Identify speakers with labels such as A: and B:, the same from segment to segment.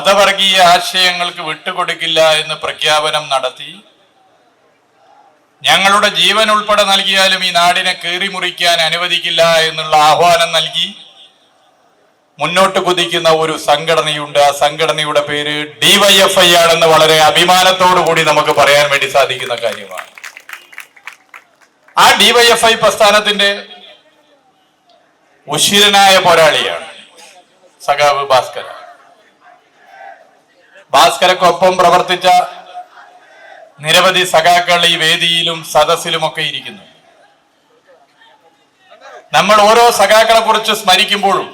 A: മതവർഗീയ ആശയങ്ങൾക്ക് വിട്ടുകൊടുക്കില്ല എന്ന് പ്രഖ്യാപനം നടത്തി. ഞങ്ങളുടെ ജീവൻ ഉൾപ്പെടെ നൽകിയാലും ഈ നാടിനെ കീറിമുറിക്കാൻ അനുവദിക്കില്ല എന്നുള്ള ആഹ്വാനം നൽകി. മുന്നോട്ട് കുതിക്കുന്ന ഒരു സംഘടനയുണ്ട്. ആ സംഘടനയുടെ പേര് ഡിവൈഎഫ്ഐ ആണെന്ന് വളരെ അഭിമാനത്തോടു കൂടി നമുക്ക് പറയാൻ വേണ്ടി സാധിക്കുന്ന കാര്യമാണ്. ആ ഡിവൈഎഫ്ഐ പ്രസ്ഥാനത്തിന്റെ ഉശിരനായ പോരാളിയാണ് സഖാവ് ഭാസ്കര. ഭാസ്കരക്കൊപ്പം പ്രവർത്തിച്ച നിരവധി സഖാക്കൾ ഈ വേദിയിലും സദസ്സിലുമൊക്കെ ഇരിക്കുന്നു. നമ്മൾ ഓരോ സഖാക്കളെ കുറിച്ച് സ്മരിക്കുമ്പോഴും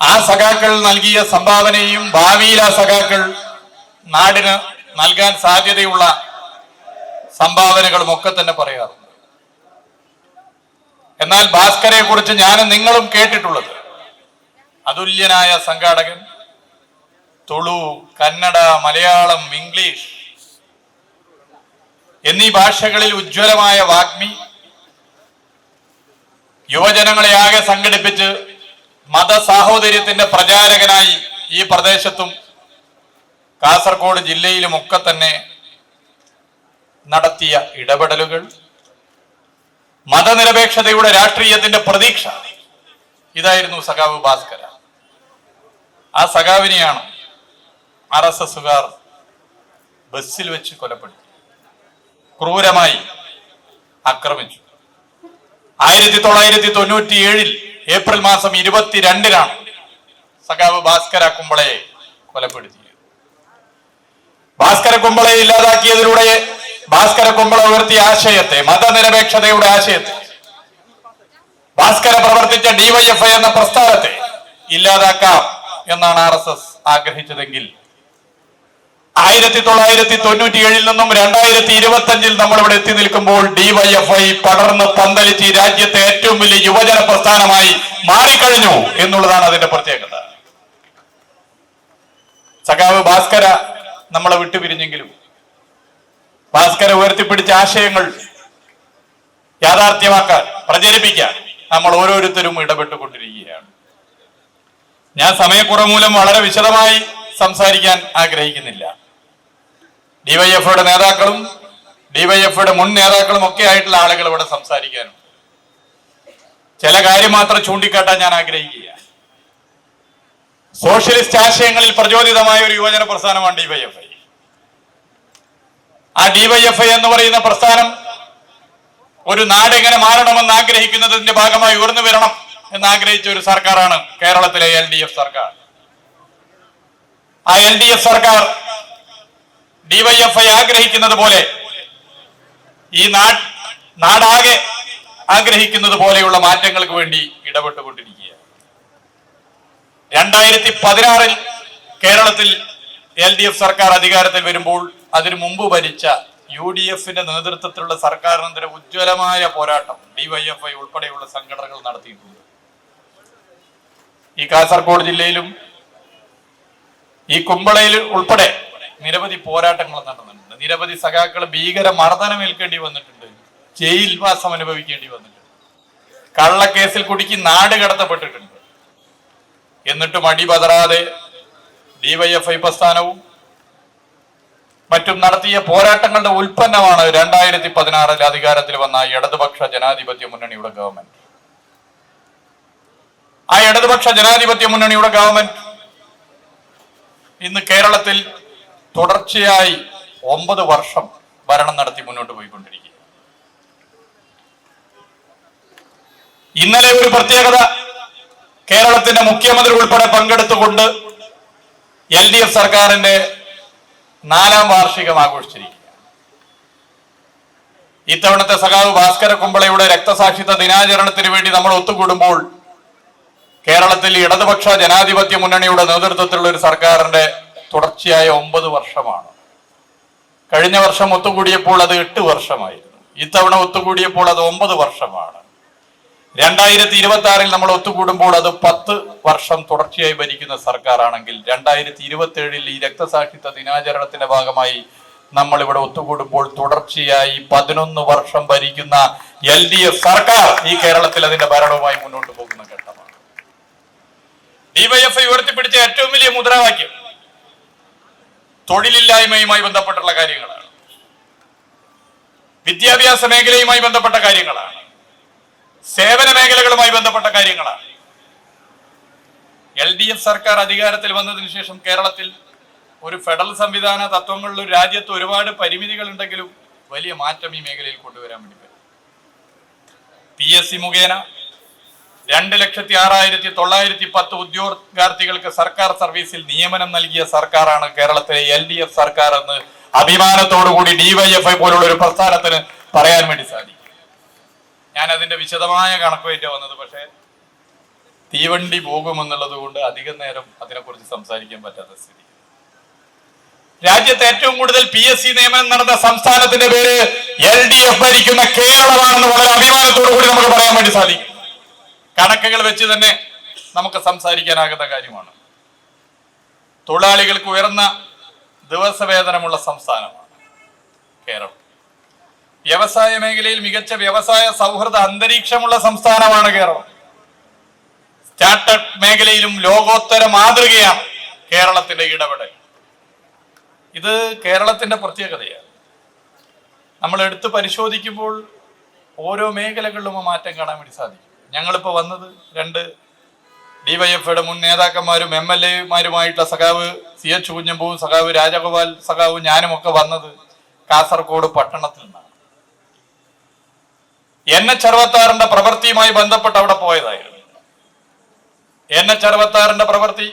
A: ആ സഖാക്കൾ നൽകിയ സംഭാവനയും ഭാവിയിൽ ആ സഖാക്കൾ നാടിന് നൽകാൻ സാധ്യതയുള്ള സംഭാവനകളും ഒക്കെ തന്നെ പറയാറുണ്ട്. എന്നാൽ ഭാസ്കരെ കുറിച്ച് ഞാനും നിങ്ങളും കേട്ടിട്ടുള്ളത് അതുല്യനായ സംഘാടകൻ തുളു കന്നഡ മലയാളം ഇംഗ്ലീഷ് എന്നീ ഭാഷകളിൽ ഉജ്ജ്വലമായ വാഗ്മി യുവജനങ്ങളെ ആകെ സംഘടിപ്പിച്ച് മതസാഹോദര്യത്തിന്റെ പ്രചാരകനായി ഈ പ്രദേശത്തും കാസർഗോഡ് ജില്ലയിലുമൊക്കെ തന്നെ നടത്തിയ ഇടപെടലുകൾ മതനിരപേക്ഷതയുടെ രാഷ്ട്രീയത്തിന്റെ പ്രതീക്ഷ. ഇതായിരുന്നു സഖാവ് ഭാസ്കര. ആ സഖാവിനെയാണ് ആർ എസ് എസുകാർ ബസ്സിൽ വെച്ച് കൊലപ്പെടുത്തി. ക്രൂരമായി ആക്രമിച്ചു. ആയിരത്തി തൊള്ളായിരത്തി തൊണ്ണൂറ്റി ഏഴിൽ ഏപ്രിൽ മാസം ഇരുപത്തിരണ്ടിനാണ് സഖാവ് ഭാസ്കര കുമ്പളയെ കൊലപ്പെടുത്തിയത്. ഭാസ്കര കുമ്പളയെ ഇല്ലാതാക്കിയതിലൂടെ ഭാസ്കര കുമ്പള ഉയർത്തിയ ആശയത്തെ മതനിരപേക്ഷതയുടെ ആശയത്തെ ഭാസ്കര പ്രവർത്തിച്ച ഡിവൈഎഫ്ഐ എന്ന പ്രസ്ഥാനത്തെ ഇല്ലാതാക്കാം എന്നാണ് ആർ ആഗ്രഹിച്ചതെങ്കിൽ ആയിരത്തി തൊള്ളായിരത്തി തൊണ്ണൂറ്റി ഏഴിൽ നിന്നും രണ്ടായിരത്തി ഇരുപത്തി അഞ്ചിൽ നമ്മൾ ഇവിടെ എത്തി നിൽക്കുമ്പോൾ ഡിവൈഎഫ്ഐ പടർന്ന് പന്തലിച്ച് രാജ്യത്തെ ഏറ്റവും വലിയ യുവജന പ്രസ്ഥാനമായി മാറിക്കഴിഞ്ഞു എന്നുള്ളതാണ് അതിന്റെ പ്രത്യേകത. സഖാവ് ഭാസ്കര നമ്മളെ വിട്ടുപിരിഞ്ഞെങ്കിലും ഭാസ്കര ഉയർത്തിപ്പിടിച്ച ആശയങ്ങൾ യാഥാർത്ഥ്യമാക്കാൻ പ്രചരിപ്പിക്കാൻ നമ്മൾ ഓരോരുത്തരും ഇടപെട്ടുകൊണ്ടിരിക്കുകയാണ്. ഞാൻ സമയക്കുറവ് മൂലം വളരെ വിശദമായി സംസാരിക്കാൻ ആഗ്രഹിക്കുന്നില്ല. ഡിവൈഎഫ്ഐയുടെ നേതാക്കളും ഡിവൈഎഫ്ഐയുടെ മുൻ നേതാക്കളും ഒക്കെ ആയിട്ടുള്ള ആളുകൾ ഇവിടെ സംസാരിക്കാനുണ്ട് ചില കാര്യം മാത്രം ചൂണ്ടിക്കാട്ടാൻ ഞാൻ ആഗ്രഹിക്കുക സോഷ്യലിസ്റ്റ് ആശയങ്ങളിൽ പ്രചോദിതമായ ഒരു യുവജന പ്രസ്ഥാനമാണ് ഡിവൈഎഫ്ഐ. ആ ഡിവൈഎഫ്ഐ എന്ന് പറയുന്ന പ്രസ്ഥാനം ഒരു നാടെങ്ങനെ മാറണമെന്ന് ആഗ്രഹിക്കുന്നതിന്റെ ഭാഗമായി ഉയർന്നു വരണം എന്ന് ആഗ്രഹിച്ച ഒരു സർക്കാരാണ് കേരളത്തിലെ എൽ ഡി എഫ് സർക്കാർ. ആ എൽ ഡി എഫ് സർക്കാർ ഡിവൈഎഫ്ഐ ആഗ്രഹിക്കുന്നത് പോലെ ഈ നാട് നാടാകെ ആഗ്രഹിക്കുന്നത് പോലെയുള്ള മാറ്റങ്ങൾക്ക് വേണ്ടി ഇടപെട്ടുകൊണ്ടിരിക്കുക രണ്ടായിരത്തി പതിനാറിൽ കേരളത്തിൽ എൽ ഡി എഫ് സർക്കാർ അധികാരത്തിൽ വരുമ്പോൾ അതിനു മുമ്പ് ഭരിച്ച യു ഡി എഫിന്റെ നേതൃത്വത്തിലുള്ള സർക്കാരിനെതിരെ ഉജ്ജ്വലമായ പോരാട്ടം ഡിവൈഎഫ്ഐ ഉൾപ്പെടെയുള്ള സംഘടനകൾ നടത്തിയിട്ടുണ്ട്. ഈ കാസർഗോഡ് ജില്ലയിലും ഈ കുമ്പളയിൽ ഉൾപ്പെടെ നിരവധി പോരാട്ടങ്ങൾ നടന്നിട്ടുണ്ട്. നിരവധി സഖാക്കൾ ഭീകര മർദ്ദനം ഏൽക്കേണ്ടി വന്നിട്ടുണ്ട് ജയിൽവാസം അനുഭവിക്കേണ്ടി വന്നിട്ടുണ്ട്. കള്ളക്കേസിൽ കുടുക്കി നാട് കടത്തപ്പെട്ടിട്ടുണ്ട്. എന്നിട്ടും അടിപതറാതെ ഡിവൈഎഫ്ഐ പ്രസ്ഥാനവും മറ്റും നടത്തിയ പോരാട്ടങ്ങളുടെ ഉൽപ്പന്നമാണ് രണ്ടായിരത്തി പതിനാറിൽ അധികാരത്തിൽ വന്ന ഇടതുപക്ഷ ജനാധിപത്യ മുന്നണിയുടെ ഗവൺമെന്റ് ആ ഇടതുപക്ഷ ജനാധിപത്യ മുന്നണിയുടെ ഗവൺമെന്റ് ഇന്ന് കേരളത്തിൽ തുടർച്ചയായി ഒമ്പത് വർഷം ഭരണം നടത്തി മുന്നോട്ട് പോയിക്കൊണ്ടിരിക്കുക ഇന്നലെ ഒരു പ്രത്യേകത കേരളത്തിന്റെ മുഖ്യമന്ത്രി ഉൾപ്പെടെ പങ്കെടുത്തുകൊണ്ട് എൽ ഡി എഫ് സർക്കാരിന്റെ നാലാം വാർഷികം ആഘോഷിച്ചിരിക്കുക ഇത്തവണത്തെ സഖാവ് ഭാസ്കര കുമ്പളയുടെ രക്തസാക്ഷിത്വ ദിനാചരണത്തിന് വേണ്ടി നമ്മൾ ഒത്തുകൂടുമ്പോൾ കേരളത്തിൽ ഇടതുപക്ഷ ജനാധിപത്യ മുന്നണിയുടെ നേതൃത്വത്തിലുള്ള ഒരു സർക്കാരിന്റെ തുടർച്ചയായ ഒമ്പത് വർഷമാണ്. കഴിഞ്ഞ വർഷം ഒത്തുകൂടിയപ്പോൾ അത് എട്ട് വർഷമായിരുന്നു. ഇത്തവണ ഒത്തുകൂടിയപ്പോൾ അത് ഒമ്പത് വർഷമാണ്. രണ്ടായിരത്തി ഇരുപത്തി ആറിൽ നമ്മൾ ഒത്തുകൂടുമ്പോൾ അത് പത്ത് വർഷം തുടർച്ചയായി ഭരിക്കുന്ന സർക്കാരാണെങ്കിൽ രണ്ടായിരത്തി ഇരുപത്തി ഏഴിൽ ഈ രക്തസാക്ഷിത്വ ദിനാചരണത്തിന്റെ ഭാഗമായി നമ്മൾ ഇവിടെ ഒത്തുകൂടുമ്പോൾ തുടർച്ചയായി പതിനൊന്ന് വർഷം ഭരിക്കുന്ന എൽ ഡി എഫ് സർക്കാർ ഈ കേരളത്തിൽ അതിന്റെ ഭരണവുമായി മുന്നോട്ട് പോകുന്ന ഘട്ടമാണ്. ഡിവൈഎഫ്ഐ ഉയർത്തിപ്പിടിച്ച ഏറ്റവും വലിയ മുദ്രാവാക്യം തൊഴിലില്ലായ്മയുമായി ബന്ധപ്പെട്ടുള്ള കാര്യങ്ങളാണ്. വിദ്യാഭ്യാസ മേഖലയുമായി ബന്ധപ്പെട്ട കാര്യങ്ങളാണ്. സേവന മേഖലകളുമായി ബന്ധപ്പെട്ട കാര്യങ്ങളാണ്. എൽ ഡി എഫ് സർക്കാർ അധികാരത്തിൽ വന്നതിന് ശേഷം കേരളത്തിൽ ഒരു ഫെഡറൽ സംവിധാന തത്വങ്ങളിൽ ഒരു രാജ്യത്ത് ഒരുപാട് പരിമിതികൾ ഉണ്ടെങ്കിലും വലിയ മാറ്റം ഈ മേഖലയിൽ കൊണ്ടുവരാൻ വേണ്ടി പറ്റും. പി എസ് സി മുഖേന രണ്ട് ലക്ഷത്തി ആറായിരത്തി തൊള്ളായിരത്തി പത്ത് ഉദ്യോഗാർത്ഥികൾക്ക് സർക്കാർ സർവീസിൽ നിയമനം നൽകിയ സർക്കാരാണ് കേരളത്തിലെ എൽ ഡി എഫ് സർക്കാർ എന്ന് അഭിമാനത്തോടുകൂടി ഡിവൈഎഫ്ഐ പോലുള്ള ഒരു പ്രസ്ഥാനത്തിന് പറയാൻ വേണ്ടി സാധിക്കും. ഞാൻ അതിന്റെ വിശദമായ കണക്കുമായിട്ട് വന്നത് പക്ഷേ തീവണ്ടി പോകുമെന്നുള്ളത് കൊണ്ട് അധികം നേരം അതിനെക്കുറിച്ച് സംസാരിക്കാൻ പറ്റാത്ത സ്ഥിതി. രാജ്യത്ത് ഏറ്റവും കൂടുതൽ പി എസ് സി നിയമനം നടന്ന സംസ്ഥാനത്തിന്റെ പേര് എൽ ഡി എഫ് ഭരിക്കുന്ന കേരളമാണെന്ന് വളരെ അഭിമാനത്തോടു കൂടി നമുക്ക് പറയാൻ വേണ്ടി സാധിക്കും. കണക്കുകൾ വെച്ച് തന്നെ നമുക്ക് സംസാരിക്കാനാകുന്ന കാര്യമാണ്. തൊഴിലാളികൾക്ക് ഉയർന്ന ദിവസവേതനമുള്ള സംസ്ഥാനമാണ് കേരളം. വ്യവസായ മേഖലയിൽ മികച്ച വ്യവസായ സൗഹൃദ അന്തരീക്ഷമുള്ള സംസ്ഥാനമാണ് കേരളം. സ്റ്റാർട്ടപ്പ് മേഖലയിലും ലോകോത്തര മാതൃകയാണ് കേരളത്തിന്റെ ഇടപെടൽ. ഇത് കേരളത്തിന്റെ പ്രത്യേകതയാണ്. നമ്മൾ എടുത്ത് പരിശോധിക്കുമ്പോൾ ഓരോ മേഖലകളിലും മാറ്റം കാണാൻ വേണ്ടി സാധിക്കും. ഞങ്ങളിപ്പോൾ വന്നത് രണ്ട് ഡിവൈഎഫ്ഐയുടെ മുൻ നേതാക്കന്മാരും എം എൽ എമാരുമായിട്ടുള്ള സഖാവ് സി എച്ച് കുഞ്ഞമ്പൂവും സഖാവ് രാജഗോപാൽ സഖാവും ഞാനും ഒക്കെ വന്നത് കാസർഗോഡ് പട്ടണത്തിൽ നിന്നാണ്. എൻ എച്ച് അറുപത്താറിന്റെ പ്രവൃത്തിയുമായി ബന്ധപ്പെട്ട് അവിടെ പോയതായിരുന്നു. എൻ എച്ച് അറുപത്താറിന്റെ പ്രവൃത്തി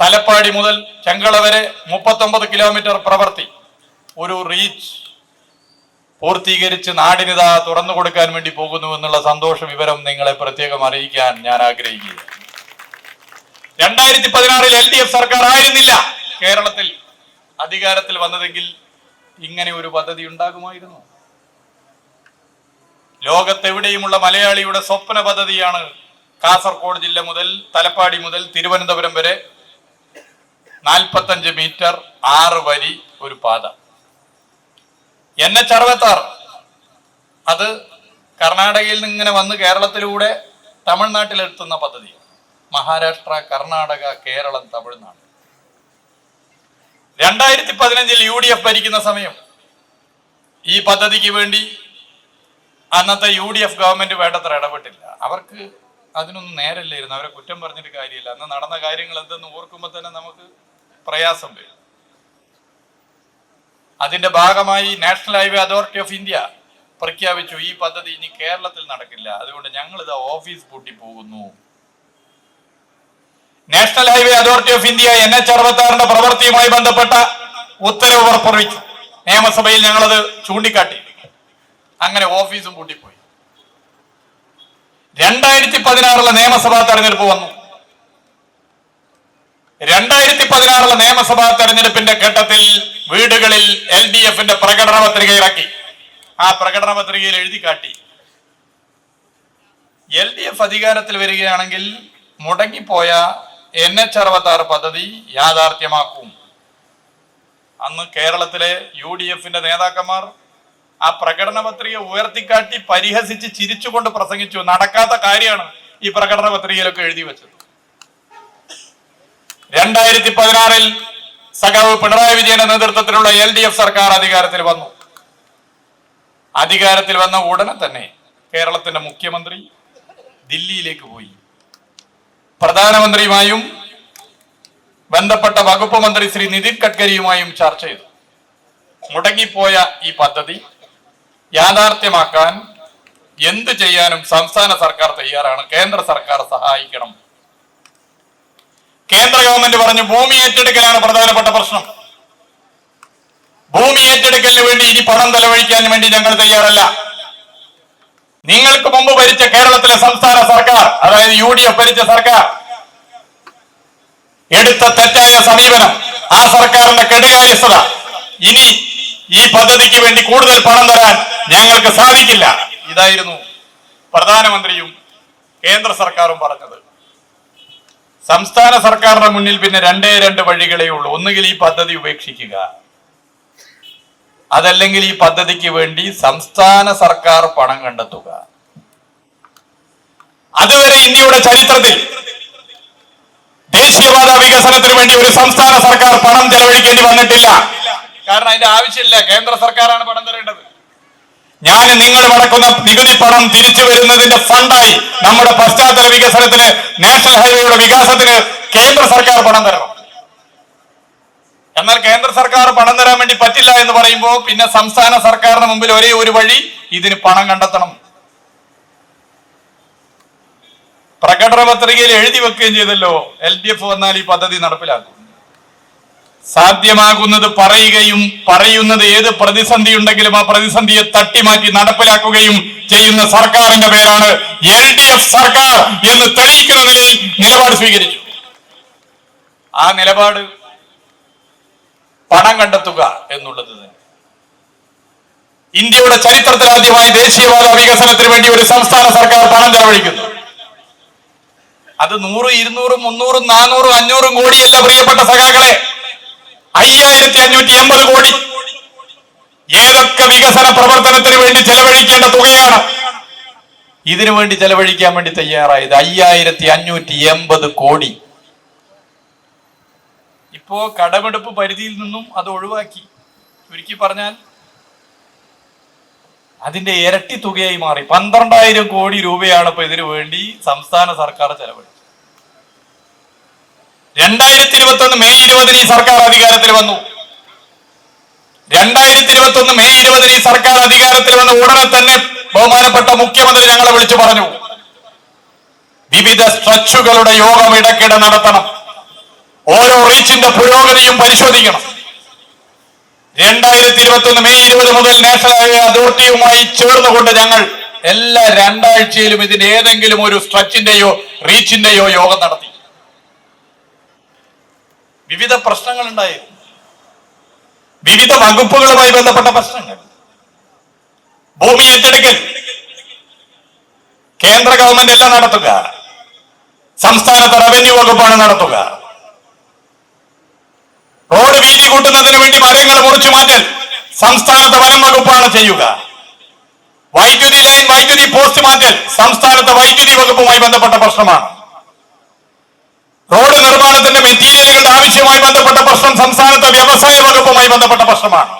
A: തലപ്പാടി മുതൽ ചെങ്കള വരെ മുപ്പത്തൊമ്പത് കിലോമീറ്റർ പ്രവൃത്തി. ഒരു റീച്ച് പൂർത്തീകരിച്ച് നാടിനിതാ തുറന്നു കൊടുക്കാൻ വേണ്ടി പോകുന്നു എന്നുള്ള സന്തോഷ വിവരം നിങ്ങളെ പ്രത്യേകം അറിയിക്കാൻ ഞാൻ ആഗ്രഹിക്കുക രണ്ടായിരത്തി പതിനാറിൽ എൽ ഡി എഫ് സർക്കാർ ആയിരുന്നില്ല. കേരളത്തിൽ അധികാരത്തിൽ വന്നതെങ്കിൽ ഇങ്ങനെ ഒരു പദ്ധതി ഉണ്ടാകുമായിരുന്നു. ലോകത്തെവിടെയുമുള്ള മലയാളിയുടെ സ്വപ്ന പദ്ധതിയാണ് കാസർഗോഡ് ജില്ല മുതൽ തലപ്പാടി മുതൽ തിരുവനന്തപുരം വരെ നാൽപ്പത്തഞ്ച് മീറ്റർ ആറ് വരി ഒരു പാത. എൻ എച്ച് അറുപത്താറ്. അത് കർണാടകയിൽ നിന്ന് ഇങ്ങനെ വന്ന് കേരളത്തിലൂടെ തമിഴ്നാട്ടിലെത്തുന്ന പദ്ധതി. മഹാരാഷ്ട്ര കർണാടക കേരളം തമിഴ്നാട്. രണ്ടായിരത്തി പതിനഞ്ചിൽ യു ഡി എഫ് ഭരിക്കുന്ന സമയം ഈ പദ്ധതിക്ക് വേണ്ടി അന്നത്തെ യു ഡി എഫ് ഗവൺമെന്റ് വേണ്ടത്ര ഇടപെട്ടില്ല. അവർക്ക് അതിനൊന്നും നേരല്ലായിരുന്നു. അവരെ കുറ്റം പറഞ്ഞിട്ട് കാര്യമില്ല. അന്ന് നടന്ന കാര്യങ്ങൾ എന്തെന്ന് ഓർക്കുമ്പോൾ തന്നെ നമുക്ക് പ്രയാസം വരും. അതിന്റെ ഭാഗമായി national highway authority of India പ്രഖ്യാപിച്ചു. ഈ പദ്ധതി ഇനി കേരളത്തിൽ നടക്കില്ല. അതുകൊണ്ട് ഞങ്ങൾ ഇത് ഓഫീസ് പൂട്ടി പോകുന്നു. National highway authority of India N H അറുപത്തി ആറിന്റെ പ്രവൃത്തിയുമായി ബന്ധപ്പെട്ട ഉത്തരവ് പുറപ്പെടുവിച്ചു. നിയമസഭയിൽ ഞങ്ങളത് ചൂണ്ടിക്കാട്ടി. അങ്ങനെ ഓഫീസും പൂട്ടിപ്പോയി. രണ്ടായിരത്തി പതിനാറിലെ നിയമസഭാ തെരഞ്ഞെടുപ്പ് വന്നു. രണ്ടായിരത്തി പതിനാറിലെ നിയമസഭാ തെരഞ്ഞെടുപ്പിന്റെ ഘട്ടത്തിൽ വീടുകളിൽ എൽ ഡി എഫിന്റെ പ്രകടന പത്രിക ഇറക്കി. ആ പ്രകടന പത്രികയിൽ എഴുതി കാട്ടി. എൽ ഡി എഫ് അധികാരത്തിൽ വരികയാണെങ്കിൽ മുടങ്ങിപ്പോയ എൻ എച്ച് അറുപത്തി ആറ് പദ്ധതി യാഥാർത്ഥ്യമാക്കും. അന്ന് കേരളത്തിലെ യു ഡി എഫിന്റെ നേതാക്കന്മാർ ആ പ്രകടന പത്രിക ഉയർത്തിക്കാട്ടി പരിഹസിച്ച് ചിരിച്ചുകൊണ്ട് പ്രസംഗിച്ചു. നടക്കാത്ത കാര്യമാണ് ഈ പ്രകടന പത്രികയിലൊക്കെ എഴുതി വെച്ചത്. രണ്ടായിരത്തി പതിനാറിൽ സഖാവ് പിണറായി വിജയന്റെ നേതൃത്വത്തിലുള്ള എൽ ഡി എഫ് സർക്കാർ അധികാരത്തിൽ വന്നു. അധികാരത്തിൽ വന്ന ഉടനെ തന്നെ കേരളത്തിന്റെ മുഖ്യമന്ത്രി ദില്ലിയിലേക്ക് പോയി. പ്രധാനമന്ത്രിയുമായും ബന്ധപ്പെട്ട വകുപ്പ് മന്ത്രി ശ്രീ നിതിൻ ഗഡ്കരിയുമായും ചർച്ച ചെയ്തു. മുടങ്ങിപ്പോയ ഈ പദ്ധതി യാഥാർത്ഥ്യമാക്കാൻ എന്ത് ചെയ്യാനും സംസ്ഥാന സർക്കാർ തയ്യാറാണ്. കേന്ദ്ര സർക്കാർ സഹായിക്കണം. കേന്ദ്ര ഗവൺമെന്റ് പറഞ്ഞു ഭൂമി ഏറ്റെടുക്കലാണ് പ്രധാനപ്പെട്ട പ്രശ്നം. ഭൂമി ഏറ്റെടുക്കലിന് വേണ്ടി ഇനി പണം ചെലവഴിക്കാൻ വേണ്ടി ഞങ്ങൾ തയ്യാറല്ല. നിങ്ങൾക്ക് മുമ്പ് ഭരിച്ച കേരളത്തിലെ സംസ്ഥാന സർക്കാർ അതായത് യു ഡി എഫ് ഭരിച്ച സർക്കാർ എടുത്ത തെറ്റായ സമീപനം ആ സർക്കാരിന്റെ കെടുകാര്യസ്ഥത ഇനി ഈ പദ്ധതിക്ക് വേണ്ടി കൂടുതൽ പണം തരാൻ ഞങ്ങൾക്ക് സാധിക്കില്ല. ഇതായിരുന്നു പ്രധാനമന്ത്രിയും കേന്ദ്ര സർക്കാരും പറഞ്ഞത്. സംസ്ഥാന സർക്കാരിന്റെ മുന്നിൽ പിന്നെ രണ്ടേ രണ്ട് വഴികളേ ഉള്ളൂ. ഒന്നുകിൽ ഈ പദ്ധതി ഉപേക്ഷിക്കുക. അതല്ലെങ്കിൽ ഈ പദ്ധതിക്ക് വേണ്ടി സംസ്ഥാന സർക്കാർ പണം കണ്ടെത്തുക. അതുവരെ ഇന്ത്യയുടെ ചരിത്രത്തിൽ ദേശീയവാദ വികസനത്തിന് വേണ്ടി ഒരു സംസ്ഥാന സർക്കാർ പണം ചെലവഴിക്കേണ്ടി വന്നിട്ടില്ല. കാരണം അതിന്റെ ആവശ്യമില്ല. കേന്ദ്ര സർക്കാരാണ് പണം തരേണ്ടത്. ഞാൻ നിങ്ങൾ അടക്കുന്ന നികുതി പണം തിരിച്ചു വരുന്നതിന്റെ ഫണ്ടായി നമ്മുടെ പശ്ചാത്തല വികസനത്തിന് നാഷണൽ ഹൈവേയുടെ വികാസത്തിന് കേന്ദ്ര സർക്കാർ പണം തരണം. എന്നാൽ കേന്ദ്ര സർക്കാർ പണം തരാൻ വേണ്ടി പറ്റില്ല എന്ന് പറയുമ്പോൾ പിന്നെ സംസ്ഥാന സർക്കാരിന് മുമ്പിൽ ഒരേ ഒരു വഴി ഇതിന് പണം കണ്ടെത്തണം. പ്രകടന പത്രികയിൽ എഴുതി വെക്കുകയും ചെയ്തല്ലോ. എൽ ഡി എഫ് വന്നാൽ ഈ പദ്ധതി നടപ്പിലാക്കും. സാധ്യമാകുന്നത് പറയുകയും പറയുന്നത് ഏത് പ്രതിസന്ധി ഉണ്ടെങ്കിലും ആ പ്രതിസന്ധിയെ തട്ടിമാറ്റി നടപ്പിലാക്കുകയും ചെയ്യുന്ന സർക്കാരിന്റെ പേരാണ് എൽ ഡി എഫ് സർക്കാർ എന്ന് തെളിയിക്കുന്ന നിലയിൽ നിലപാട് സ്വീകരിച്ചു. ആ നിലപാട് പണം കണ്ടെത്തുക എന്നുള്ളത് ഇന്ത്യയുടെ ചരിത്രത്തിൽ ആദ്യമായി ദേശീയപാത വികസനത്തിന് വേണ്ടി ഒരു സംസ്ഥാന സർക്കാർ പണം ചെലവഴിക്കുന്നു. അത് നൂറ് ഇരുന്നൂറും മുന്നൂറും നാനൂറും അഞ്ഞൂറും കോടിയല്ല പ്രിയപ്പെട്ട സഖാക്കളെ. അയ്യായിരത്തി അഞ്ഞൂറ്റി എൺപത് കോടി. ഏതൊക്കെ വികസന പ്രവർത്തനത്തിന് വേണ്ടി ചെലവഴിക്കേണ്ട തുകയാണ്? ഇതിനു വേണ്ടി ചെലവഴിക്കാൻ വേണ്ടി തയ്യാറായത് അയ്യായിരത്തി അഞ്ഞൂറ്റി എൺപത് കോടി. ഇപ്പോ കടമെടുപ്പ് പരിധിയിൽ നിന്നും അത് ഒഴിവാക്കി. ചുരുക്കി പറഞ്ഞാൽ അതിന്റെ ഇരട്ടി തുകയായി മാറി. പന്ത്രണ്ടായിരം കോടി രൂപയാണ് ഇപ്പൊ ഇതിനു വേണ്ടി സംസ്ഥാന സർക്കാർ ചെലവഴിച്ചത്. രണ്ടായിരത്തി ഇരുപത്തി ഒന്ന് മെയ് ഇരുപതിന് ഈ സർക്കാർ അധികാരത്തിൽ വന്നു. രണ്ടായിരത്തി ഇരുപത്തി ഒന്ന് മെയ് ഇരുപതിന് ഈ സർക്കാർ അധികാരത്തിൽ വന്ന ഉടനെ തന്നെ ബഹുമാനപ്പെട്ട മുഖ്യമന്ത്രി ഞങ്ങളെ വിളിച്ചു പറഞ്ഞു. വിവിധ സ്ട്രച്ചുകളുടെ യോഗം ഇടയ്ക്കിടെ നടത്തണം. ഓരോ റീച്ചിന്റെ പുരോഗതിയും പരിശോധിക്കണം. രണ്ടായിരത്തി ഇരുപത്തി ഒന്ന് മെയ് ഇരുപത് മുതൽ നാഷണൽ ഹൈവേ അതോറിറ്റിയുമായി ചേർന്നുകൊണ്ട് ഞങ്ങൾ എല്ലാ രണ്ടാഴ്ചയിലും ഇതിന്റെ ഏതെങ്കിലും ഒരു സ്ട്രച്ചിന്റെയോ റീച്ചിന്റെയോ യോഗം നടത്തി. വിവിധ പ്രശ്നങ്ങൾ ഉണ്ടായിരുന്നു വിവിധ വകുപ്പുകളുമായി ബന്ധപ്പെട്ട പ്രശ്നങ്ങൾ. ഭൂമി ഏറ്റെടുക്കൽ. കേന്ദ്ര ഗവൺമെന്റ് എല്ലാം നടത്തുക. സംസ്ഥാനത്തെ റവന്യൂ വകുപ്പാണ് നടത്തുക. റോഡ് വീതി കൂട്ടുന്നതിന് വേണ്ടി മരങ്ങൾ മുറിച്ചു മാറ്റൽ സംസ്ഥാനത്തെ വനം വകുപ്പാണ് ചെയ്യുക. വൈദ്യുതി ലൈൻ വൈദ്യുതി പോസ്റ്റ് മാറ്റൽ സംസ്ഥാനത്തെ വൈദ്യുതി വകുപ്പുമായി ബന്ധപ്പെട്ട പ്രശ്നമാണ്. റോഡ് നിർമ്മാണത്തിന്റെ മെറ്റീരിയലുകളുടെ ആവശ്യവുമായി ബന്ധപ്പെട്ട പ്രശ്നം സംസ്ഥാനത്തെ വ്യവസായ വകുപ്പുമായി ബന്ധപ്പെട്ട പ്രശ്നമാണ്.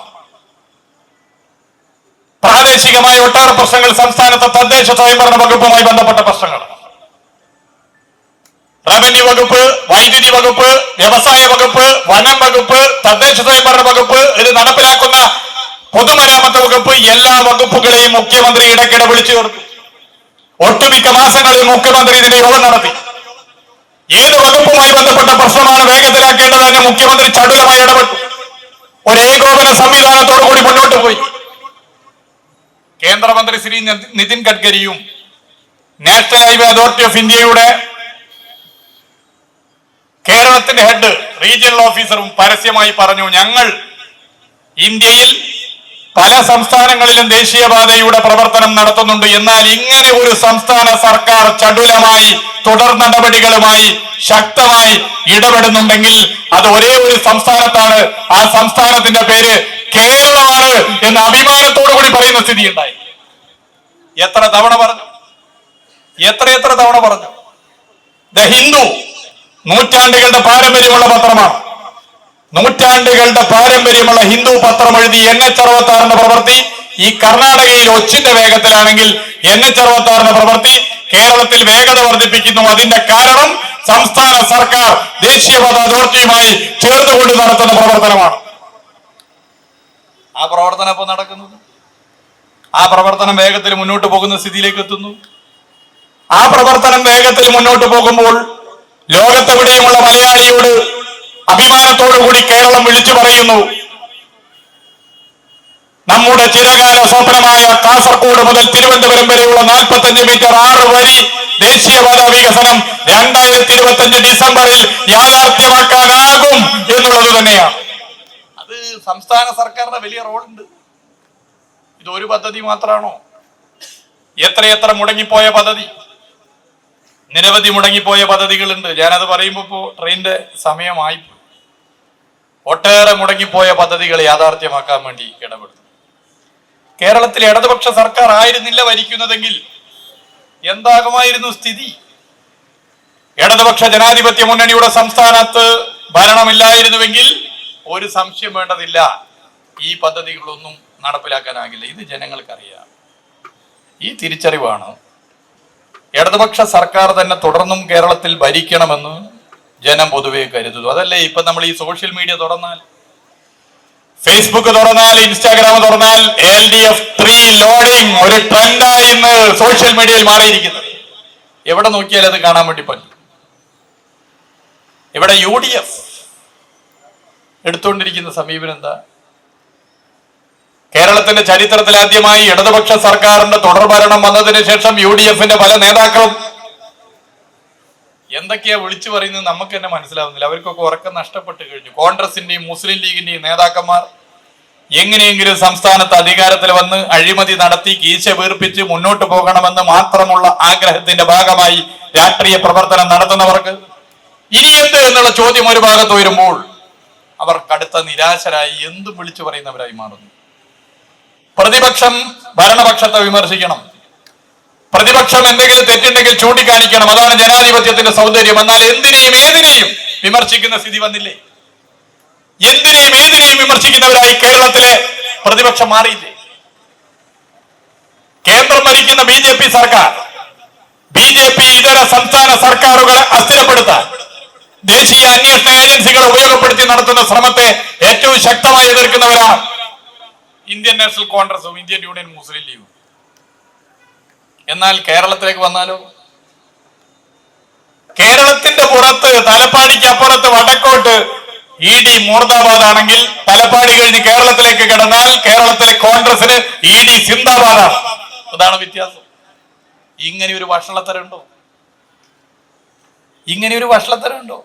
A: പ്രാദേശികമായ ഒട്ടേറെ പ്രശ്നങ്ങൾ സംസ്ഥാനത്തെ തദ്ദേശ സ്വയംഭരണ വകുപ്പുമായി ബന്ധപ്പെട്ട പ്രശ്നങ്ങൾ. റവന്യൂ വകുപ്പ് വൈദ്യുതി വകുപ്പ് വ്യവസായ വകുപ്പ് വനം വകുപ്പ് തദ്ദേശ സ്വയംഭരണ വകുപ്പ് ഇത് നടപ്പിലാക്കുന്ന പൊതുമരാമത്ത് വകുപ്പ് എല്ലാ വകുപ്പുകളെയും മുഖ്യമന്ത്രി ഇടയ്ക്കിടെ വിളിച്ചു ചേർത്തു. ഒട്ടുമിക്ക മാസങ്ങളിൽ മുഖ്യമന്ത്രി ഇതിന്റെ യോഗം നടത്തി. ഏത് വകുപ്പുമായി ബന്ധപ്പെട്ട പ്രശ്നമാണ് വേഗത്തിലാക്കേണ്ടതെന്ന് മുഖ്യമന്ത്രി ചടുലമായി ഇടപെട്ടു. ഒരു ഏകോപന സംവിധാനത്തോടു കൂടി മുന്നോട്ട് പോയി. കേന്ദ്രമന്ത്രി ശ്രീ നിതിൻ ഗഡ്കരിയും നാഷണൽ ഹൈവേ അതോറിറ്റി ഓഫ് ഇന്ത്യയുടെ കേരളത്തിന്റെ ഹെഡ് റീജിയണൽ ഓഫീസറും പരസ്യമായി പറഞ്ഞു ഞങ്ങൾ ഇന്ത്യയിൽ പല സംസ്ഥാനങ്ങളിലും ദേശീയപാതയുടെ പ്രവർത്തനം നടത്തുന്നുണ്ട്. എന്നാൽ ഇങ്ങനെ ഒരു സംസ്ഥാന സർക്കാർ ചടുലമായി തുടർ നടപടികളുമായി ശക്തമായി ഇടപെടുന്നുണ്ടെങ്കിൽ അത് ഒരേ ഒരു സംസ്ഥാനത്താണ്. ആ സംസ്ഥാനത്തിന്റെ പേര് കേരളമാണ് എന്ന അഭിമാനത്തോടു കൂടി പറയുന്ന സ്ഥിതി ഉണ്ടായി എത്ര തവണ പറഞ്ഞു? എത്ര എത്ര തവണ പറഞ്ഞു? ദ ഹിന്ദു നൂറ്റാണ്ടുകളുടെ പാരമ്പര്യമുള്ള പത്രമാണ്. നൂറ്റാണ്ടുകളുടെ പാരമ്പര്യമുള്ള ഹിന്ദു പത്രം എഴുതി എൻ എച്ച് അറുപത്തി ആറിന്റെ പ്രവൃത്തി ഈ കർണാടകയിൽ ഒച്ചിന്റെ വേഗത്തിലാണെങ്കിൽ എൻ എച്ച് അറുപത്തി ആറിന്റെ പ്രവൃത്തി കേരളത്തിൽ വേഗത വർദ്ധിപ്പിക്കുന്നു. അതിന്റെ കാരണം സംസ്ഥാന സർക്കാർ ദേശീയപാത അതോറിറ്റിയുമായി ചേർന്നുകൊണ്ട് നടത്തുന്ന പ്രവർത്തനമാണ്. ആ പ്രവർത്തനം ഇപ്പൊ നടക്കുന്നത്? ആ പ്രവർത്തനം വേഗത്തിൽ മുന്നോട്ട് പോകുന്ന സ്ഥിതിയിലേക്ക് എത്തുന്നു. ആ പ്രവർത്തനം വേഗത്തിൽ മുന്നോട്ട് പോകുമ്പോൾ ലോകത്തെവിടെയുമുള്ള മലയാളിയോട് അഭിമാനത്തോടു കൂടി കേരളം വിളിച്ചു പറയുന്നു. നമ്മുടെ ചിരകാല സ്വപ്നമായ കാസർഗോഡ് മുതൽ തിരുവനന്തപുരം വരെയുള്ള നാൽപ്പത്തഞ്ച് മീറ്റർ ആറ് വരി ദേശീയപാത വികസനം രണ്ടായിരത്തി ഇരുപത്തി അഞ്ച് ഡിസംബറിൽ യാഥാർത്ഥ്യമാക്കാനാകും എന്നുള്ളത് തന്നെയാണ്. അത് സംസ്ഥാന സർക്കാരിന്റെ വലിയ റോളുണ്ട്. ഇത് ഒരു പദ്ധതി മാത്രമാണോ? എത്രയെത്ര മുടങ്ങിപ്പോയ പദ്ധതി? നിരവധി മുടങ്ങിപ്പോയ പദ്ധതികളുണ്ട്. ഞാനത് പറയുമ്പോൾ ട്രെയിനിന്റെ സമയമായി. ഒട്ടേറെ മുടങ്ങിപ്പോയ പദ്ധതികൾ യാഥാർത്ഥ്യമാക്കാൻ വേണ്ടി ഇടപെടുന്നു. കേരളത്തിൽ ഇടതുപക്ഷ സർക്കാർ ആയിരുന്നില്ല ഭരിക്കുന്നതെങ്കിൽ എന്താകുമായിരുന്നു സ്ഥിതി? ഇടതുപക്ഷ ജനാധിപത്യ മുന്നണിയുടെ സംസ്ഥാനത്ത് ഭരണമില്ലായിരുന്നുവെങ്കിൽ ഒരു സംശയം വേണ്ടതില്ല. ഈ പദ്ധതികളൊന്നും നടപ്പിലാക്കാനാകില്ല. ഇത് ജനങ്ങൾക്കറിയാം. ഈ തിരിച്ചറിവാണ് ഇടതുപക്ഷ സർക്കാർ തന്നെ തുടർന്നും കേരളത്തിൽ ഭരിക്കണമെന്ന് ജനം പൊതുവെ കരുതുന്നു. അതല്ലേ ഇപ്പൊ നമ്മൾ ഈ സോഷ്യൽ മീഡിയ തുറന്നാൽ? ഫേസ്ബുക്ക് തുറന്നാൽ ഇൻസ്റ്റാഗ്രാം തുറന്നാൽ L D F three loading ഒരു ട്രെൻഡായി ഇന്ന് സോഷ്യൽ മീഡിയയിൽ മാറിയിരിക്കുന്നത്. എവിടെ നോക്കിയാലും അത് കാണാൻ വേണ്ടി പറ്റും. ഇവിടെ യു ഡി എഫ് എടുത്തുകൊണ്ടിരിക്കുന്ന സമീപനം എന്താ? കേരളത്തിന്റെ ചരിത്രത്തിൽ ആദ്യമായി ഇടതുപക്ഷ സർക്കാരിന്റെ തുടർഭരണം വന്നതിന് ശേഷം യു ഡി എഫിന്റെ പല നേതാക്കളും എന്തൊക്കെയാ വിളിച്ചു പറയുന്നത് നമുക്ക് തന്നെ മനസ്സിലാവുന്നില്ല. അവർക്കൊക്കെ ഉറക്കം നഷ്ടപ്പെട്ട് കഴിഞ്ഞു. കോൺഗ്രസിന്റെയും മുസ്ലിം ലീഗിന്റെയും നേതാക്കന്മാർ എങ്ങനെയെങ്കിലും സംസ്ഥാനത്ത് അധികാരത്തിൽ വന്ന് അഴിമതി നടത്തി കീശ വീർപ്പിച്ച് മുന്നോട്ട് പോകണമെന്ന് മാത്രമുള്ള ആഗ്രഹത്തിന്റെ ഭാഗമായി രാഷ്ട്രീയ പ്രവർത്തനം നടത്തുന്നവർക്ക് ഇനി എന്ത് എന്നുള്ള ചോദ്യം ഒരു ഭാഗത്ത് വരുമ്പോൾ അവർ കടുത്ത നിരാശരായി എന്തും വിളിച്ചു പറയുന്നവരായി മാറുന്നു. പ്രതിപക്ഷം ഭരണപക്ഷത്തെ വിമർശിക്കണം. പ്രതിപക്ഷം എന്തെങ്കിലും തെറ്റുണ്ടെങ്കിൽ ചൂണ്ടിക്കാണിക്കണം. അതാണ് ജനാധിപത്യത്തിന്റെ സൗന്ദര്യം. എന്നാൽ എന്തിനേയും ഏതിനെയും വിമർശിക്കുന്ന സ്ഥിതി വന്നില്ലേ? എന്തിനേയും ഏതിനേയും വിമർശിക്കുന്നവരായി കേരളത്തിലെ പ്രതിപക്ഷം മാറിയില്ലേ? കേന്ദ്രം ഭരിക്കുന്ന ബി ജെ പി സർക്കാർ ബി ജെ പി ഇതര സംസ്ഥാന സർക്കാരുകളെ അസ്ഥിരപ്പെടുത്താൻ ദേശീയ അന്വേഷണ ഏജൻസികളെ ഉപയോഗപ്പെടുത്തി നടത്തുന്ന ശ്രമത്തെ ഏറ്റവും ശക്തമായി എതിർക്കുന്നവരാണ് ഇന്ത്യൻ നാഷണൽ കോൺഗ്രസും ഇന്ത്യൻ യൂണിയൻ മുസ്ലിം ലീഗും. എന്നാൽ കേരളത്തിലേക്ക് വന്നാലോ? കേരളത്തിന്റെ പുറത്ത് തലപ്പാടിക്ക് അപ്പുറത്ത് വടക്കോട്ട് ഇ ഡി മൂർദാബാദ് ആണെങ്കിൽ തലപ്പാടി കഴിഞ്ഞ് കേരളത്തിലേക്ക് കിടന്നാൽ കേരളത്തിലെ കോൺഗ്രസിന് ഇ ഡി സിന്ദാബാദാണ് അതാണ് വ്യത്യാസം. ഇങ്ങനെ ഒരു വഷളത്തരുണ്ടോ ഇങ്ങനെ ഒരു വഷളത്തരുണ്ടോ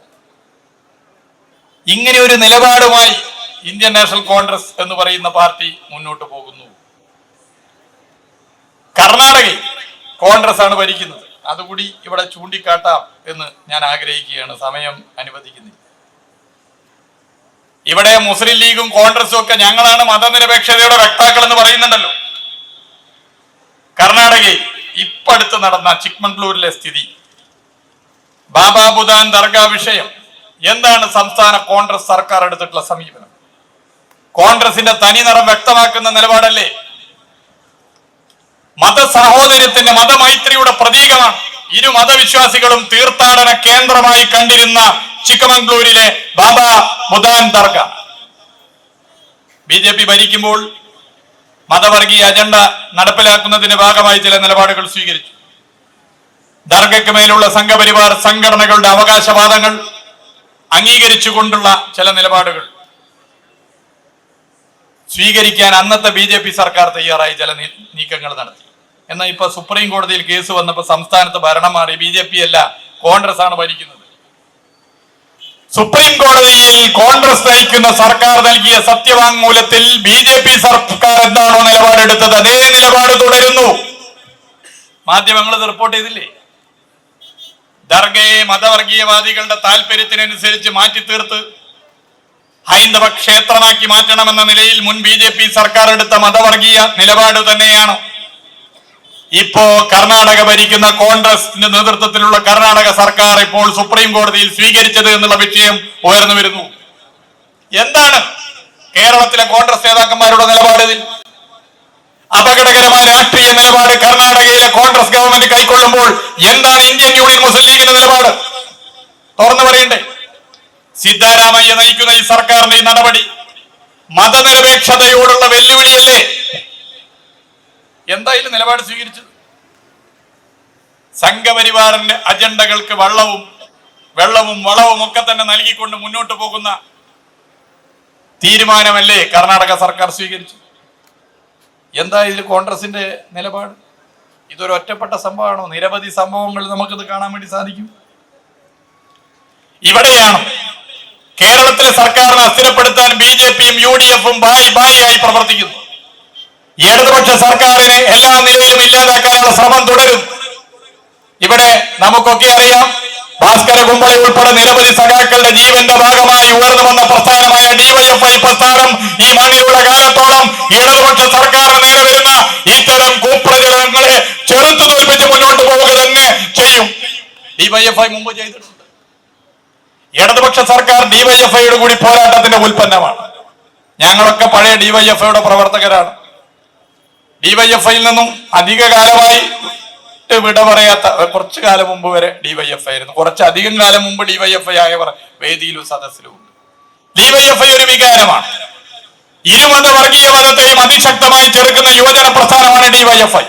A: ഇങ്ങനെ ഒരു നിലപാടുമായി ഇന്ത്യൻ നാഷണൽ കോൺഗ്രസ് എന്ന് പറയുന്ന പാർട്ടി മുന്നോട്ട് പോകുന്നു കർണാടകയിൽ കോൺഗ്രസ് ആണ് ഭരിക്കുന്നത്. അതുകൂടി ഇവിടെ ചൂണ്ടിക്കാട്ടാം എന്ന് ഞാൻ ആഗ്രഹിക്കുകയാണ്. സമയം അനുവദിക്കുന്നില്ല. ഇവിടെ മുസ്ലിം ലീഗും കോൺഗ്രസും ഒക്കെ ഞങ്ങളാണ് മതനിരപേക്ഷതയുടെ വക്താക്കൾ എന്ന് പറയുന്നുണ്ടല്ലോ. കർണാടകയിൽ ഇപ്പടുത്ത് നടന്ന ചിക്മംഗ്ലൂരിലെ സ്ഥിതി. ബാബാ ബുദാൻ ദർഗ വിഷയം. എന്താണ് സംസ്ഥാന കോൺഗ്രസ് സർക്കാർ എടുത്തിട്ടുള്ള സമീപനം? കോൺഗ്രസിന്റെ തനിനിറം വ്യക്തമാക്കുന്ന നിലപാടല്ലേ? മതസഹോദര്യത്തിന്റെ മതമൈത്രിയുടെ പ്രതീകമാണ്. ഇരു മതവിശ്വാസികളും തീർത്ഥാടന കേന്ദ്രമായി കണ്ടിരുന്ന ചിക്കമംഗ്ലൂരിലെ Baba Budan Dargah. B J P ഭരിക്കുമ്പോൾ മതവർഗീയ അജണ്ട നടപ്പിലാക്കുന്നതിന്റെ ഭാഗമായി ചില നിലപാടുകൾ സ്വീകരിച്ചു. ദർഗയ്ക്ക് മേലുള്ള സംഘപരിവാർ സംഘടനകളുടെ അവകാശവാദങ്ങൾ അംഗീകരിച്ചുകൊണ്ടുള്ള ചില നിലപാടുകൾ സ്വീകരിക്കാൻ അന്നത്തെ ബി സർക്കാർ തയ്യാറായി ചില നീക്കങ്ങൾ നടത്തി. എന്നാൽ ഇപ്പൊ സുപ്രീം കോടതിയിൽ കേസ് വന്നപ്പോൾ സംസ്ഥാനത്ത് ഭരണം മാറി ബി ജെ പി അല്ല കോൺഗ്രസ് ആണ് ഭരിക്കുന്നത്. സുപ്രീം കോടതിയിൽ കോൺഗ്രസ് നയിക്കുന്ന സർക്കാർ നൽകിയ സത്യവാങ്മൂലത്തിൽ ബി ജെ പി സർക്കാർ എന്താണോ നിലപാടെടുത്തത് അതേ നിലപാട് തുടരുന്നു. മാധ്യമങ്ങൾ റിപ്പോർട്ട് ചെയ്തില്ലേ? ദർഗയെ മതവർഗീയവാദികളുടെ താല്പര്യത്തിനനുസരിച്ച് മാറ്റി തീർത്ത് ഹൈന്ദവ ക്ഷേത്രമാക്കി മാറ്റണമെന്ന നിലയിൽ മുൻ ബി സർക്കാർ എടുത്ത മതവർഗീയ നിലപാട് തന്നെയാണ്? ഇപ്പോ കർണാടക ഭരിക്കുന്ന കോൺഗ്രസിന്റെ നേതൃത്വത്തിലുള്ള കർണാടക സർക്കാർ ഇപ്പോൾ സുപ്രീം കോടതിയിൽ സ്വീകരിച്ചത് എന്നുള്ള വിഷയം ഉയർന്നു വരുന്നു. എന്താണ് കേരളത്തിലെ കോൺഗ്രസ് നേതാക്കന്മാരുടെ നിലപാട് ഇതിൽ? അപകടകരമായ രാഷ്ട്രീയ നിലപാട് കർണാടകയിലെ കോൺഗ്രസ് ഗവൺമെന്റ് കൈക്കൊള്ളുമ്പോൾ എന്താണ് ഇന്ത്യൻ യൂണിയൻ മുസ്ലിം ലീഗിന്റെ നിലപാട്? തുറന്നു പറയണ്ടേ. സിദ്ധാരാമയ്യ നയിക്കുന്ന ഈ സർക്കാരിന്റെ ഈ നടപടി മതനിരപേക്ഷതയോടുള്ള വെല്ലുവിളിയല്ലേ? എന്തായാലും നിലപാട് സ്വീകരിച്ചത്. സംഘപരിവാറിന്റെ അജണ്ടകൾക്ക് വള്ളവും വെള്ളവും വളവും ഒക്കെ തന്നെ നൽകിക്കൊണ്ട് മുന്നോട്ട് പോകുന്ന തീരുമാനമല്ലേ കർണാടക സർക്കാർ സ്വീകരിച്ചു? എന്താ ഇതിൽ കോൺഗ്രസിന്റെ നിലപാട്? ഇതൊരു ഒറ്റപ്പെട്ട സംഭവമാണോ? നിരവധി സംഭവങ്ങൾ നമുക്കിത് കാണാൻ വേണ്ടി സാധിക്കും. ഇവിടെയാണ് കേരളത്തിലെ സർക്കാരിനെ അസ്ഥിരപ്പെടുത്താൻ ബി ജെ പിയും യു ഡി എഫും ബായി ബായി ആയി പ്രവർത്തിക്കുന്നു. ഇടതുപക്ഷ സർക്കാരിനെ എല്ലാ നിലയിലും ഇല്ലാതാക്കാനുള്ള ശ്രമം തുടരും. ഇവിടെ നമുക്കൊക്കെ അറിയാം ഭാസ്കര കുമ്പളി ഉൾപ്പെടെ നിരവധി സഖാക്കളുടെ ജീവന്റെ ഭാഗമായി ഉയർന്നു വന്ന പ്രസ്ഥാനമായ ഡിവൈഎഫ്ഐ പ്രസ്ഥാനം ഈ മണ്ണിലുള്ള കാലത്തോളം ഇടതുപക്ഷ സർക്കാർ നേരെ വരുന്ന ഇത്തരം കൂപ്രചരണങ്ങളെ ചെറുത്തു തോൽപ്പിച്ച് മുന്നോട്ട് പോവുക തന്നെ ചെയ്യും ഡിവൈഎഫ്ഐ മുമ്പ് ചെയ്തിട്ടുണ്ട്. ഇടതുപക്ഷ സർക്കാർ ഡിവൈഎഫ്ഐയുടെ കൂടി പോരാട്ടത്തിന്റെ ഉൽപ്പന്നമാണ്. ഞങ്ങളൊക്കെ പഴയ ഡിവൈഎഫ്ഐയുടെ പ്രവർത്തകരാണ്. ഡിവൈഎഫ്ഐയിൽ നിന്നും അധിക കാലമായി വിട പറയാത്ത കുറച്ച് കാലം മുമ്പ് വരെ ഡിവൈഎഫ്ഐ ആയിരുന്നു. കുറച്ച് അധികം കാലം മുമ്പ് ഡിവൈഎഫ്ഐ ആയവർ വേദിയിലും സദസ്സിലും ഉണ്ട്. ഡിവൈഎഫ്ഐ ഒരു വികാരമാണ്. ഇരുമത വർഗീയവാദത്തെയും അതിശക്തമായി ചെറുക്കുന്ന യുവജന പ്രസ്ഥാനമാണ് ഡിവൈഎഫ്ഐ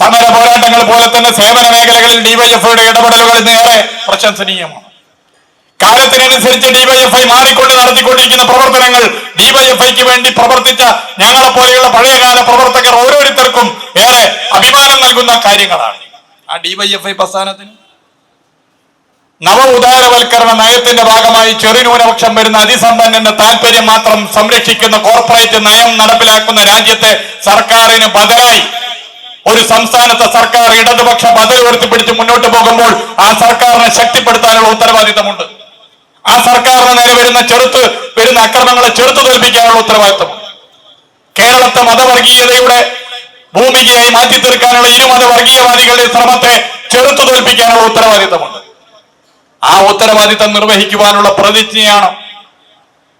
A: സമര പോരാട്ടങ്ങൾ പോലെ തന്നെ സേവന മേഖലകളിൽ ഡിവൈഎഫ്ഐയുടെ ഇടപെടലുകൾ ഇന്ന് ഏറെ പ്രശംസനീയമാണ്. കാലത്തിനനുസരിച്ച് ഡിവൈഎഫ്ഐ മാറിക്കൊണ്ട് നടത്തിക്കൊണ്ടിരിക്കുന്ന പ്രവർത്തനങ്ങൾ ഡിവൈഎഫ്ഐക്ക് വേണ്ടി പ്രവർത്തിച്ച ഞങ്ങളെ പോലെയുള്ള പഴയകാല പ്രവർത്തകർ ഓരോരുത്തർക്കും ഏറെ അഭിമാനം നൽകുന്ന കാര്യങ്ങളാണ്. ആ ഡിവൈഎഫ്ഐ പ്രസ്ഥാനത്തിന്? നവ ഉദാരവൽക്കരണ നയത്തിന്റെ ഭാഗമായി ചെറുന്യൂനപക്ഷം വരുന്ന അതിസമ്പന്നന്റെ താല്പര്യം മാത്രം സംരക്ഷിക്കുന്ന കോർപ്പറേറ്റ് നയം നടപ്പിലാക്കുന്ന രാജ്യത്തെ സർക്കാരിന് ബദലായി. ഒരു സംസ്ഥാനത്തെ സർക്കാർ ഇടതുപക്ഷ ബദൽ ഉയർത്തിപ്പിടിച്ച് മുന്നോട്ട് പോകുമ്പോൾ ആ സർക്കാരിനെ ശക്തിപ്പെടുത്താനുള്ള ഉത്തരവാദിത്തമുണ്ട്. ആ സർക്കാരിന് നേരെ വരുന്ന ചെറുത്ത് വരുന്ന അക്രമങ്ങളെ ചെറുത്തു തോൽപ്പിക്കാനുള്ള ഉത്തരവാദിത്വം. കേരളത്തെ മതവർഗീയതയുടെ ഭൂമികയായി മാറ്റി തീർക്കാനുള്ള ഇരു മതവർഗീയവാദികളുടെ ശ്രമത്തെ ചെറുത്തു തോൽപ്പിക്കാനുള്ള ഉത്തരവാദിത്തമുണ്ട് ആ ഉത്തരവാദിത്തം നിർവഹിക്കുവാനുള്ള പ്രതിജ്ഞയാണ്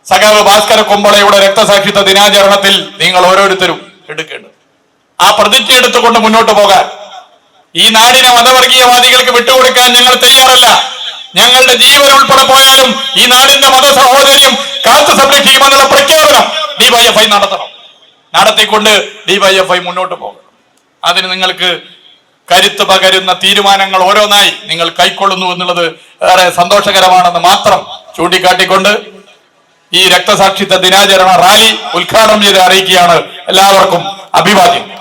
A: സഖാവ് ഭാസ്കര കുമ്പളയുടെ രക്തസാക്ഷിത്വ ദിനാചരണത്തിൽ നിങ്ങൾ ഓരോരുത്തരും എടുക്കേണ്ടത്. ആ പ്രതിജ്ഞ എടുത്തുകൊണ്ട് മുന്നോട്ട് പോകാൻ ഈ നാടിനെ മതവർഗീയവാദികൾക്ക് വിട്ടുകൊടുക്കാൻ ഞങ്ങൾ തയ്യാറല്ല. ഞങ്ങളുടെ ജീവൻ ഉൾപ്പെടെ പോയാലും ഈ നാടിന്റെ മത സഹോദര്യം കാത്തു സംരക്ഷിക്കുമെന്നുള്ള പ്രഖ്യാപനം ഡിവൈഎഫ്ഐ നടത്തണം. നടത്തിക്കൊണ്ട് ഡിവൈഎഫ്ഐ മുന്നോട്ട് പോകണം. അതിന് നിങ്ങൾക്ക് കരുത്ത് പകരുന്ന തീരുമാനങ്ങൾ ഓരോന്നായി നിങ്ങൾ കൈക്കൊള്ളുന്നു എന്നുള്ളത് ഏറെ സന്തോഷകരമാണെന്ന് മാത്രം ചൂണ്ടിക്കാട്ടിക്കൊണ്ട് ഈ രക്തസാക്ഷിത്വ ദിനാചരണ റാലി ഉദ്ഘാടനം ചെയ്ത് അറിയിക്കുകയാണ് എല്ലാവർക്കും അഭിവാദ്യം.